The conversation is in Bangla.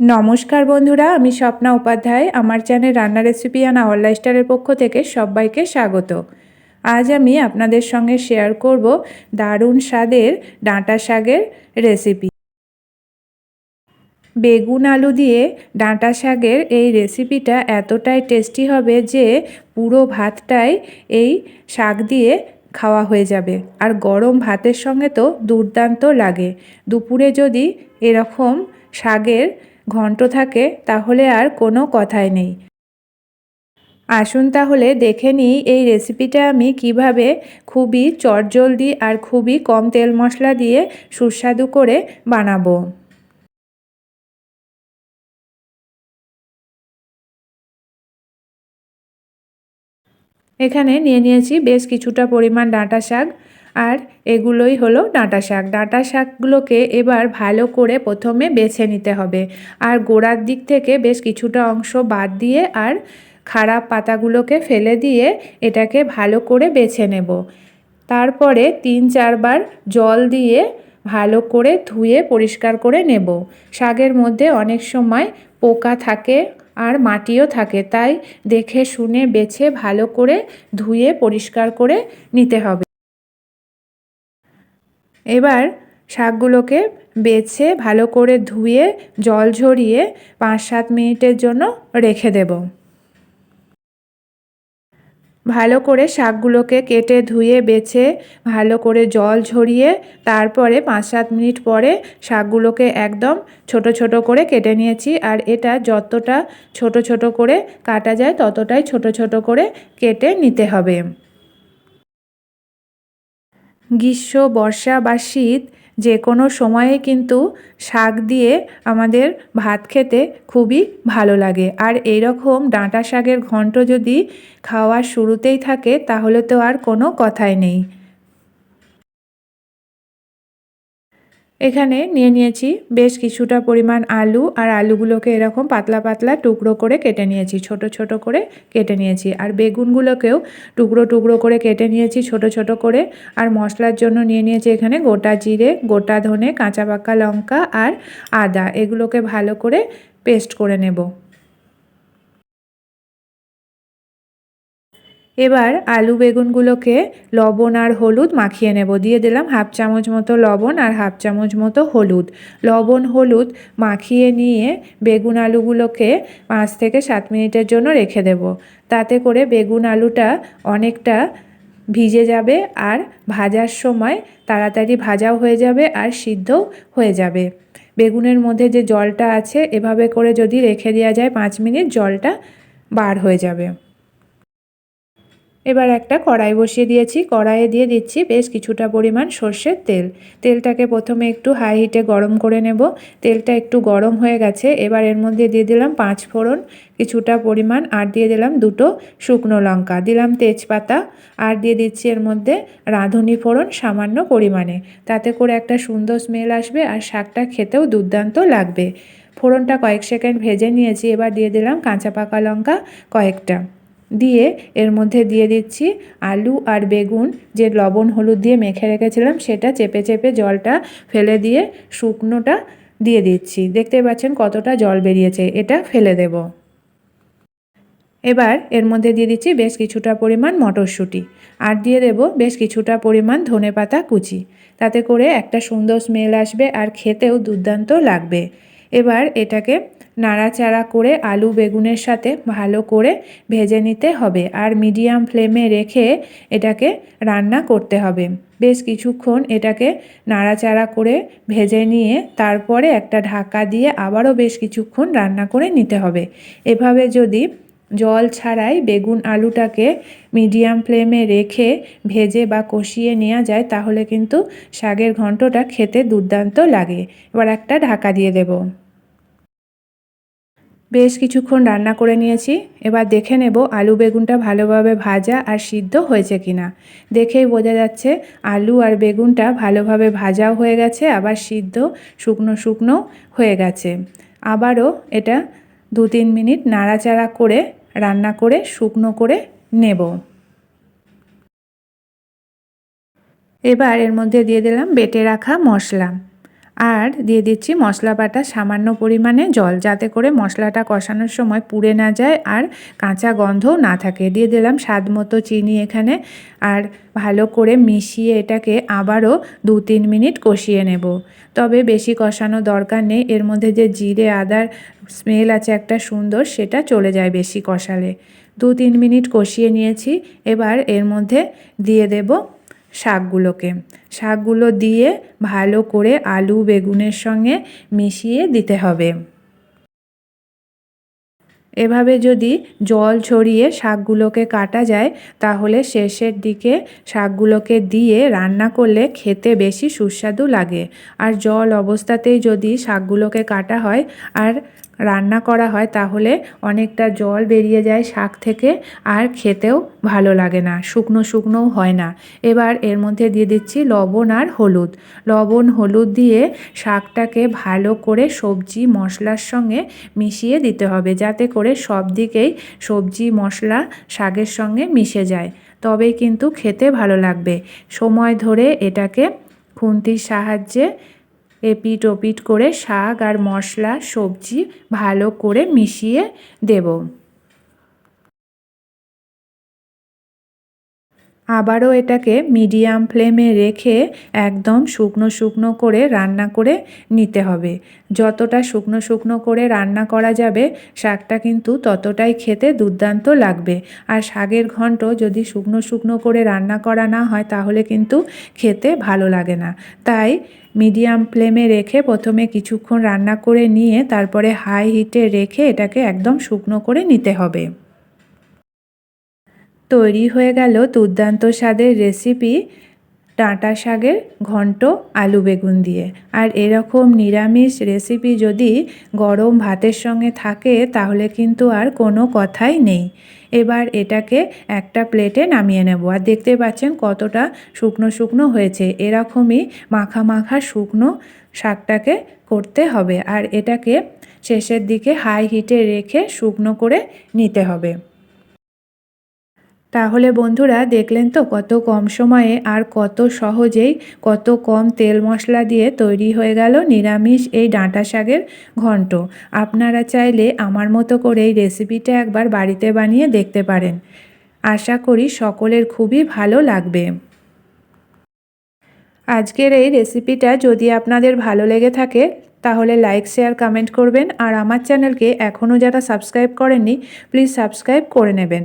নমস্কার বন্ধুরা, আমি স্বপ্না উপাধ্যায়। আমার চ্যানেল রান্না রেসিপি অ্যান্ড আওয়ার লাইফস্টাইলের পক্ষ থেকে সবাইকে স্বাগত। আজ আমি আপনাদের সঙ্গে শেয়ার করব দারুণ স্বাদের ডাঁটা শাকের রেসিপি। বেগুন আলু দিয়ে ডাঁটা শাকের এই রেসিপিটা এতটাই টেস্টি হবে যে পুরো ভাতটাই এই শাক দিয়ে খাওয়া হয়ে যাবে। আর গরম ভাতের সঙ্গে তো দুর্দান্ত লাগে। দুপুরে যদি এরকম শাকের ঘন্ট থাকে, তাহলে আর কোনো কথাই নেই। আসুন তাহলে দেখে নিই এই রেসিপিটা আমি কীভাবে খুবই চটজলদি আর খুবই কম তেল মশলা দিয়ে সুস্বাদু করে বানাবো। এখানে নিয়ে নিয়েছি বেশ কিছুটা পরিমাণ ডাঁটা শাক আর এগুলোই হলো ডাঁটা শাক। ডাঁটা শাকগুলোকে এবার ভালো করে প্রথমে বেছে নিতে হবে। আর গোড়ার দিক থেকে বেশ কিছুটা অংশ বাদ দিয়ে আর খারাপ পাতাগুলোকে ফেলে দিয়ে এটাকে ভালো করে বেছে নেব। তারপরে তিন চারবার জল দিয়ে ভালো করে ধুয়ে পরিষ্কার করে নেব। শাকের মধ্যে অনেক সময় পোকা থাকে আর মাটিও থাকে, তাই দেখে শুনে বেছে ভালো করে ধুয়ে পরিষ্কার করে নিতে হবে। এবার শাকগুলোকে বেছে ভালো করে ধুয়ে, জল ঝরিয়ে পাঁচ সাত মিনিটের জন্য রেখে দেব। ভালো করে শাকগুলোকে কেটে ধুয়ে, বেছে ভালো করে জল ঝরিয়ে, তারপরে পাঁচ সাত মিনিট পরে শাকগুলোকে একদম ছোট ছোট করে কেটে নিয়েছি। আর এটা যতটা ছোট ছোট করে কাটা যায়, ততটাই ছোট ছোট করে কেটে নিতে হবে। গ্রীষ্ম, বর্ষা বা শীত যে কোনো সময়ে কিন্তু শাক দিয়ে আমাদের ভাত খেতে খুবই ভালো লাগে। আর এইরকম ডাঁটা শাকের ঘন্ট যদি খাওয়ার শুরুতেই থাকে তাহলে তো আর কোনো কথাই নেই। এখানে নিয়ে নিয়েছি বেশ কিছুটা পরিমাণ আলু আর আলুগুলোকে এরকম পাতলা পাতলা টুকরো করে কেটে নিয়েছি, ছোট ছোট করে কেটে নিয়েছি। আর বেগুনগুলোকেও টুকরো টুকরো করে কেটে নিয়েছি, ছোট ছোট করে। আর মশলার জন্য নিয়ে নিয়েছি এখানে গোটা জিরে, গোটা ধনে, কাঁচা পাকা লঙ্কা আর আদা। এগুলোকে ভালো করে পেস্ট করে নেব। এবার আলু বেগুনগুলোকে লবণ আর হলুদ মাখিয়ে নেব। দিয়ে দিলাম হাফ চামচ মতো লবণ আর হাফ চামচ মতো হলুদ। লবণ, হলুদ মাখিয়ে নিয়ে বেগুন আলুগুলোকে পাঁচ থেকে সাত মিনিটের জন্য রেখে দেব। তাতে করে বেগুন আলুটা অনেকটা ভিজে যাবে আর ভাজার সময় তাড়াতাড়ি ভাজাও হয়ে যাবে আর সিদ্ধও হয়ে যাবে। বেগুনের মধ্যে যে জলটা আছে, এভাবে করে যদি রেখে দেওয়া যায় পাঁচ মিনিট, জলটা বার হয়ে যাবে। এবার একটা কড়াই বসিয়ে দিয়েছি। কড়াইয়ে দিয়ে দিচ্ছি বেশ কিছুটা পরিমাণ সর্ষের তেল। তেলটাকে প্রথমে একটু হাই হিটে গরম করে নেব। তেলটা একটু গরম হয়ে গেছে। এবার এর মধ্যে দিয়ে দিলাম পাঁচ ফোড়ন, কিছুটা পরিমাণ, আর দিয়ে দিলাম দুটো শুকনো লঙ্কা। দিলাম তেজপাতা, আর দিয়ে দিচ্ছি এর মধ্যে রাঁধুনি ফোড়ন সামান্য পরিমাণে। তাতে করে একটা সুন্দর স্মেল আসবে আর শাকটা খেতেও দুর্দান্ত লাগবে। ফোড়নটা কয়েক সেকেন্ড ভেজে নিয়েছি। এবার দিয়ে দিলাম কাঁচা পাকা লঙ্কা কয়েকটা। দিয়ে এর মধ্যে দিয়ে দিচ্ছি আলু আর বেগুন, যে লবণ হলুদ দিয়ে মেখে রেখেছিলাম সেটা চেপে চেপে জলটা ফেলে দিয়ে শুকনোটা দিয়ে দিচ্ছি। দেখতে পাচ্ছেন কতটা জল বেরিয়েছে, এটা ফেলে দেব। এবার এর মধ্যে দিয়ে দিচ্ছি বেশ কিছুটা পরিমাণ মটরশুঁটি আর দিয়ে দেব বেশ কিছুটা পরিমাণ ধনে পাতা কুচি। তাতে করে একটা সুন্দর স্মেল আসবে আর খেতেও দুর্দান্ত লাগবে। এবার এটাকে নাড়াচাড়া করে আলু বেগুনের সাথে ভালো করে ভেজে নিতে হবে আর মিডিয়াম ফ্লেমে রেখে এটাকে রান্না করতে হবে। বেশ কিছুক্ষণ এটাকে নাড়াচাড়া করে ভেজে নিয়ে তারপরে একটা ঢাকা দিয়ে আবারও বেশ কিছুক্ষণ রান্না করে নিতে হবে। এভাবে যদি জল ছাড়াই বেগুন আলুটাকে মিডিয়াম ফ্লেমে রেখে ভেজে বা কষিয়ে নেওয়া যায়, তাহলে কিন্তু শাকের ঘন্টটা খেতে দুর্দান্ত লাগে। এবার একটা ঢাকা দিয়ে দেব। বেশ কিছুক্ষণ রান্না করে নিয়েছি। এবার দেখে নেব আলু বেগুনটা ভালোভাবে ভাজা আর সিদ্ধ হয়েছে কিনা। দেখেই বোঝা যাচ্ছে আলু আর বেগুনটা ভালোভাবে ভাজাও হয়ে গেছে, আবার সিদ্ধ শুকনো শুকনো হয়ে গেছে। আবারও এটা দু তিন মিনিট নাড়াচাড়া করে, রান্না করে, শুকনো করে নেব। এবার এর মধ্যে দিয়ে দিলাম বেটে রাখা মশলা। আর দিয়ে দিচ্ছি মশলা বাটা সামান্য পরিমাণে জল যাতে করে মশলাটা কষানোর সময় পুড়ে না যায় আর কাঁচা গন্ধও না থাকে। দিয়ে দিলাম স্বাদ মতো চিনি এখানে আর ভালো করে মিশিয়ে এটাকে আবারও দু তিন মিনিট কষিয়ে নেব। তবে বেশি কষানো দরকার নেই, এর মধ্যে যে জিরে, আদার স্মেল আছে একটা সুন্দর সেটা চলে যায় বেশি কষালে। দু তিন মিনিট কষিয়ে নিয়েছি, এবার এর মধ্যে দিয়ে দেব শাকগুলোকে। শাকগুলো দিয়ে ভালো করে আলু বেগুনের সঙ্গে মিশিয়ে দিতে হবে। এভাবে যদি জল ছড়িয়ে শাকগুলোকে কাটা যায়, তাহলে শেষের দিকে শাকগুলোকে দিয়ে রান্না করলে খেতে বেশি সুস্বাদু লাগে। আর জল অবস্থাতেই যদি শাকগুলোকে কাটা হয় আর রান্না করা হয়, তাহলে অনেকটা জল বেরিয়ে যায় শাক থেকে আর খেতেও ভালো লাগে না, শুকনো শুকনোও হয় না। এবার এর মধ্যে দিয়ে দিচ্ছি লবণ আর হলুদ। লবণ, হলুদ দিয়ে শাকটাকে ভালো করে সবজি, মশলার সঙ্গে মিশিয়ে দিতে হবে, যাতে করে সব দিকেই সবজি, মশলা, শাকের সঙ্গে মিশে যায়। তবেই কিন্তু খেতে ভালো লাগবে। সময় ধরে এটাকে খুন্তির সাহায্যে এপিট ওপিট করে শাক আর মশলা, সবজি ভালো করে মিশিয়ে দেব। আবারও এটাকে মিডিয়াম ফ্লেমে রেখে একদম শুকনো শুকনো করে রান্না করে নিতে হবে। যতটা শুকনো শুকনো করে রান্না করা যাবে, শাকটা কিন্তু ততটাই খেতে দুর্দান্ত লাগবে। আর শাকের ঘন্ট যদি শুকনো শুকনো করে রান্না করা না হয়, তাহলে কিন্তু খেতে ভালো লাগে না। তাই মিডিয়াম ফ্লেমে রেখে প্রথমে কিছুক্ষণ রান্না করে নিয়ে, তারপরে হাই হিটে রেখে এটাকে একদম শুকনো করে নিতে হবে। তৈরি হয়ে গেল দুর্দান্ত স্বাদের রেসিপি ডাঁটা শাকের ঘন্ট আলু বেগুন দিয়ে। আর এরকম নিরামিষ রেসিপি যদি গরম ভাতের সঙ্গে থাকে, তাহলে কিন্তু আর কোনো কথাই নেই। এবার এটাকে একটা প্লেটে নামিয়ে নেব। আর দেখতে পাচ্ছেন কতটা শুকনো শুকনো হয়েছে। এরকমই মাখা মাখা শুকনো শাকটাকে করতে হবে। আর এটাকে শেষের দিকে হাই হিটে রেখে শুকনো করে নিতে হবে। তাহলে বন্ধুরা দেখলেন তো কত কম সময়ে আর কত সহজেই কত কম তেল মশলা দিয়ে তৈরি হয়ে গেল নিরামিষ এই ডাঁটা শাকের ঘন্ট। আপনারা চাইলে আমার মতো করে এই রেসিপিটা একবার বাড়িতে বানিয়ে দেখতে পারেন। আশা করি সকলের খুবই ভালো লাগবে। আজকের এই রেসিপিটা যদি আপনাদের ভালো লেগে থাকে, তাহলে লাইক, শেয়ার, কমেন্ট করবেন আর আমার চ্যানেলকে এখনও যারা সাবস্ক্রাইব করেননি, প্লিজ সাবস্ক্রাইব করে নেবেন।